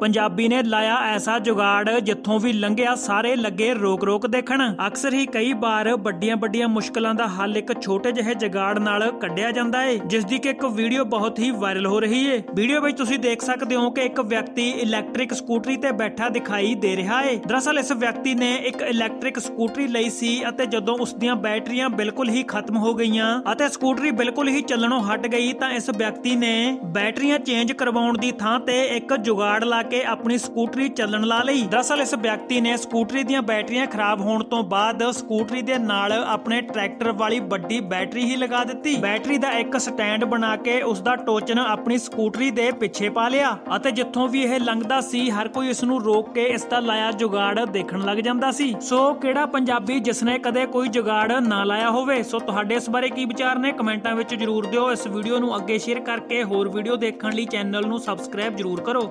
ਪੰਜਾਬੀ ਨੇ ਲਾਇਆ ਐਸਾ ਜੁਗਾੜ ਜਿੱਥੋਂ ਵੀ ਲੰਘਿਆ, ਸਾਰੇ ਲੱਗੇ ਰੋਕ-ਰੋਕ ਦੇਖਣ। ਅਕਸਰ ਹੀ ਕਈ ਵਾਰ ਵੱਡੀਆਂ-ਵੱਡੀਆਂ ਮੁਸ਼ਕਲਾਂ ਦਾ ਹੱਲ ਇੱਕ ਛੋਟੇ ਜਿਹੇ ਜੁਗਾੜ ਨਾਲ ਕੱਢਿਆ ਜਾਂਦਾ ਹੈ ਜਿਸ ਦੀ ਕਿ ਇੱਕ ਵੀਡੀਓ ਬਹੁਤ ਹੀ ਵਾਇਰਲ ਹੋ ਰਹੀ ਹੈ ਵੀਡੀਓ ਵਿੱਚ ਤੁਸੀਂ ਦੇਖ ਸਕਦੇ ਹੋ ਕਿ ਇੱਕ ਵਿਅਕਤੀ ਇਲੈਕਟ੍ਰਿਕ ਸਕੂਟਰੀ ਤੇ ਬੈਠਾ ਦਿਖਾਈ ਦੇ ਰਿਹਾ ਏ। ਦਰਅਸਲ ਇਸ ਵਿਅਕਤੀ ਨੇ ਇੱਕ ਇਲੈਕਟ੍ਰਿਕ ਸਕੂਟਰੀ ਲਈ ਸੀ ਅਤੇ ਜਦੋਂ ਉਸ ਦੀਆਂ ਬੈਟਰੀਆਂ ਬਿਲਕੁਲ ਹੀ ਖਤਮ ਹੋ ਗਈਆਂ ਅਤੇ ਸਕੂਟਰੀ ਬਿਲਕੁਲ ਹੀ ਚੱਲਣੋਂ ਹਟ ਗਈ ਤਾਂ ਇਸ ਵਿਅਕਤੀ ਨੇ ਬੈਟਰੀਆਂ ਚੇਂਜ ਕਰਵਾਉਣ ਦੀ ਥਾਂ ਤੇ ਇੱਕ ਜੁਗਾੜ ਲਾ ਕੇ ਆਪਣੀ ਸਕੂਟਰੀ ਚੱਲਣ ਲਾ ਲਈ। ਦਰਅਸਲ ਇਸ ਵਿਅਕਤੀ ਨੇ ਸਕੂਟਰੀ ਦੀਆਂ ਬੈਟਰੀਆਂ ਖਰਾਬ ਹੋਣ ਤੋਂ ਬਾਅਦ ਸਕੂਟਰੀ ਦੇ ਨਾਲ ਆਪਣੇ ਟਰੈਕਟਰ ਵਾਲੀ ਵੱਡੀ ਬੈਟਰੀ ਹੀ ਲਗਾ ਦਿੱਤੀ। ਬੈਟਰੀ ਦਾ ਇੱਕ ਸਟੈਂਡ ਬਣਾ ਕੇ ਉਸ ਦਾ ਟੋਚਨ ਆਪਣੀ ਸਕੂਟਰੀ ਦੇ ਪਿੱਛੇ ਪਾ ਲਿਆ ਅਤੇ ਜਿੱਥੋਂ ਵੀ ਇਹ ਲੰਘਦਾ ਸੀ, ਹਰ ਕੋਈ ਇਸ ਨੂੰ ਰੋਕ ਕੇ ਇਸ ਦਾ ਲਾਇਆ ਜੁਗਾੜ ਦੇਖਣ ਲੱਗ ਜਾਂਦਾ ਸੀ। ਸੋ ਕਿਹੜਾ ਪੰਜਾਬੀ ਜਿਸਨੇ ਕਦੇ ਕੋਈ ਜੁਗਾੜ ਨਾ ਲਾਇਆ ਹੋਵੇ? ਸੋ ਤੁਹਾਡੇ ਇਸ ਬਾਰੇ ਕੀ ਵਿਚਾਰ ਨੇ? ਕਮੈਂਟਾਂ ਵਿੱਚ ਜਰੂਰ ਦਿਓ। ਇਸ ਵੀਡੀਓ ਨੂੰ ਅੱਗੇ ਸ਼ੇਅਰ ਕਰਕੇ ਹੋਰ ਵੀਡੀਓ ਦੇਖਣ ਲਈ ਚੈਨਲ ਨੂੰ ਸਬਸਕ੍ਰਾਈਬ ਜਰੂਰ ਕਰੋ।